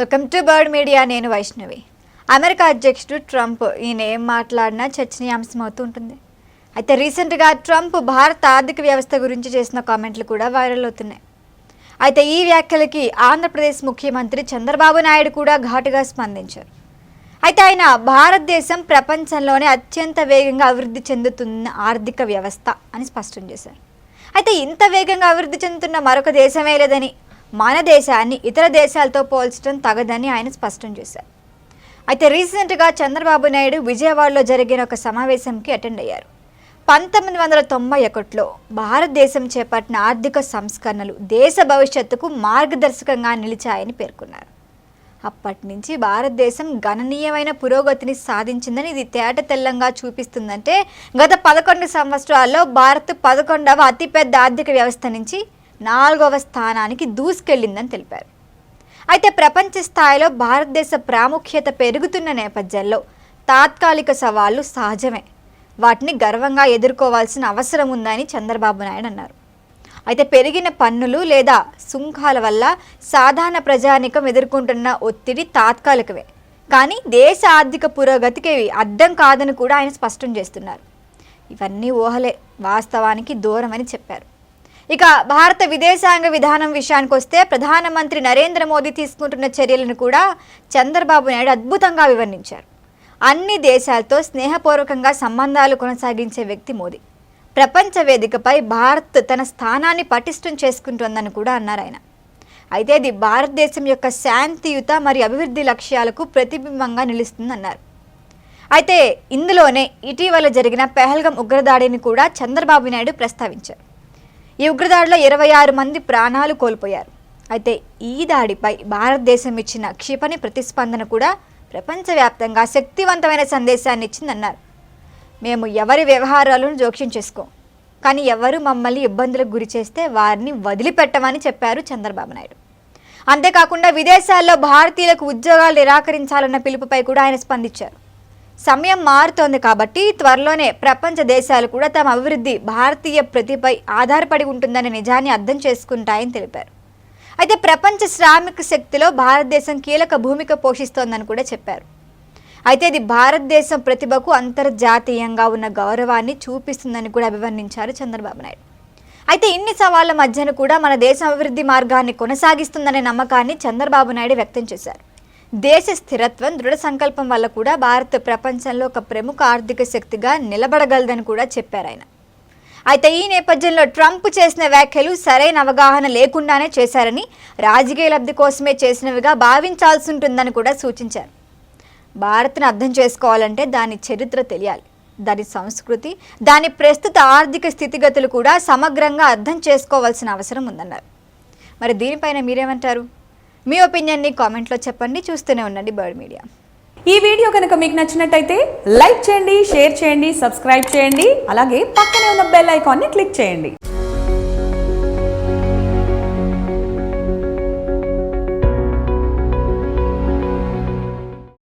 Welcome to bird media నేను Vaishnavi. America అధ్యక్షుడు Trump ఈయన ఏం మాట్లాడినా చర్చనీయాంశం అవుతూ ఉంటుంది అయితే రీసెంట్గా ట్రంప్ భారత ఆర్థిక వ్యవస్థ గురించి చేసిన కామెంట్లు కూడా వైరల్ అవుతున్నాయి. అయితే ఈ వ్యాఖ్యలకి ఆంధ్రప్రదేశ్ ముఖ్యమంత్రి చంద్రబాబు నాయుడు కూడా ఘాటుగా స్పందించారు. అయితే ఆయన భారతదేశం ప్రపంచంలోనే అత్యంత వేగంగా అభివృద్ధి చెందుతున్న ఆర్థిక వ్యవస్థ అని స్పష్టం చేశారు. అయితే ఇంత వేగంగా అభివృద్ధి చెందుతున్న మరొక దేశమే లేదని మన దేశాన్ని ఇతర దేశాలతో పోల్చడం తగదని ఆయన స్పష్టం చేశారు. అయితే రీసెంట్గా చంద్రబాబు నాయుడు విజయవాడలో జరిగిన ఒక సమావేశంకి అటెండ్ అయ్యారు. పంతొమ్మిది వందల తొంభై ఒకటిలో భారతదేశం చేపట్టిన ఆర్థిక సంస్కరణలు దేశ భవిష్యత్తుకు మార్గదర్శకంగా నిలిచాయని పేర్కొన్నారు. అప్పటి నుంచి భారతదేశం గణనీయమైన పురోగతిని సాధించిందని ఇది తేట తెల్లంగా చూపిస్తుందంటే గత పదకొండు సంవత్సరాల్లో భారత్ పదకొండవ అతిపెద్ద ఆర్థిక వ్యవస్థ నుంచి నాలుగవ స్థానానికి దూసుకెళ్ళిందని తెలిపారు. అయితే ప్రపంచ స్థాయిలో భారతదేశ ప్రాముఖ్యత పెరుగుతున్న నేపథ్యంలో తాత్కాలిక సవాళ్ళు సహజమే. వాటిని గర్వంగా ఎదుర్కోవాల్సిన అవసరం ఉందని చంద్రబాబు నాయుడు అన్నారు. అయితే పెరిగిన పన్నులు లేదా సుంకాల వల్ల సాధారణ ప్రజానికం ఎదుర్కొంటున్న ఒత్తిడి తాత్కాలికమే. కానీ దేశ ఆర్థిక పురోగతికి అర్థం కాదని కూడా ఆయన స్పష్టం చేస్తున్నారు. ఇవన్నీ ఊహలే వాస్తవానికి దూరమని చెప్పారు. ఇక భారత విదేశాంగ విధానం విషయానికి వస్తే ప్రధానమంత్రి నరేంద్ర మోదీ తీసుకుంటున్న చర్యలను కూడా చంద్రబాబు నాయుడు అద్భుతంగా వివరించారు. అన్ని దేశాలతో స్నేహపూర్వకంగా సంబంధాలు కొనసాగించే వ్యక్తి మోదీ. ప్రపంచ వేదికపై భారత్ తన స్థానాన్ని పటిష్టం చేసుకుంటోందని కూడా అన్నారు ఆయన. అయితే ఇది భారతదేశం యొక్క శాంతియుత మరియు అభివృద్ధి లక్ష్యాలకు ప్రతిబింబంగా నిలుస్తుందన్నారు. అయితే ఇందులోనే ఇటీవల జరిగిన పెహల్గం ఉగ్రదాడిని కూడా చంద్రబాబు నాయుడు ప్రస్తావించారు. ఈ ఉగ్రదాడిలో ఇరవై ఆరు మంది ప్రాణాలు కోల్పోయారు. అయితే ఈ దాడిపై భారతదేశం ఇచ్చిన క్షిపణి ప్రతిస్పందన కూడా ప్రపంచవ్యాప్తంగా శక్తివంతమైన సందేశాన్ని ఇచ్చిందన్నారు. మేము ఎవరి వ్యవహారాలను జోక్యం చేసుకోం కానీ ఎవరు మమ్మల్ని ఇబ్బందులకు గురి చేస్తే వారిని వదిలిపెట్టమని చెప్పారు చంద్రబాబు నాయుడు. అంతేకాకుండా విదేశాల్లో భారతీయులకు ఉద్యోగాలు నిరాకరించాలన్న పిలుపుపై కూడా ఆయన స్పందించారు. సమయం మారుతోంది కాబట్టి త్వరలోనే ప్రపంచ దేశాలు కూడా తమ అభివృద్ధి భారతీయ ప్రతిపై ఆధారపడి ఉంటుందనే నిజాన్ని అర్థం చేసుకుంటాయని తెలిపారు. అయితే ప్రపంచ శ్రామిక శక్తిలో భారతదేశం కీలక భూమిక పోషిస్తోందని కూడా చెప్పారు. అయితే ఇది భారతదేశం ప్రతిభకు అంతర్జాతీయంగా ఉన్న గౌరవాన్ని చూపిస్తుందని కూడా అభివర్ణించారు చంద్రబాబు నాయుడు. అయితే ఇన్ని సవాళ్ళ మధ్యన కూడా మన దేశం అభివృద్ధి మార్గాన్ని కొనసాగిస్తుందనే నమ్మకాన్ని చంద్రబాబు నాయుడు వ్యక్తం చేశారు. దేశ స్థిరత్వం దృఢ సంకల్పం వల్ల కూడా భారత్ ప్రపంచంలో ఒక ప్రముఖ ఆర్థిక శక్తిగా నిలబడగలదని కూడా చెప్పారు ఆయన. అయితే ఈ నేపథ్యంలో ట్రంప్ చేసిన వ్యాఖ్యలు సరైన అవగాహన లేకుండానే చేశారని రాజకీయ లబ్ధి కోసమే చేసినవిగా భావించాల్సి ఉంటుందని కూడా సూచించారు. భారత్ను అర్థం చేసుకోవాలంటే దాని చరిత్ర తెలియాలి. దాని సంస్కృతి దాని ప్రస్తుత ఆర్థిక స్థితిగతులు కూడా సమగ్రంగా అర్థం చేసుకోవాల్సిన అవసరం ఉందన్నారు. మరి దీనిపైన మీరేమంటారు? మీ ఒపీనియన్ని కామెంట్లో చెప్పండి చూస్తూనే ఉండండి బర్డ్ మీడియా. ఈ వీడియో కనుక మీకు నచ్చినట్టయితే లైక్ చేయండి షేర్ చేయండి సబ్స్క్రైబ్ చేయండి అలాగే పక్కనే ఉన్న బెల్ ఐకాన్ని క్లిక్ చేయండి.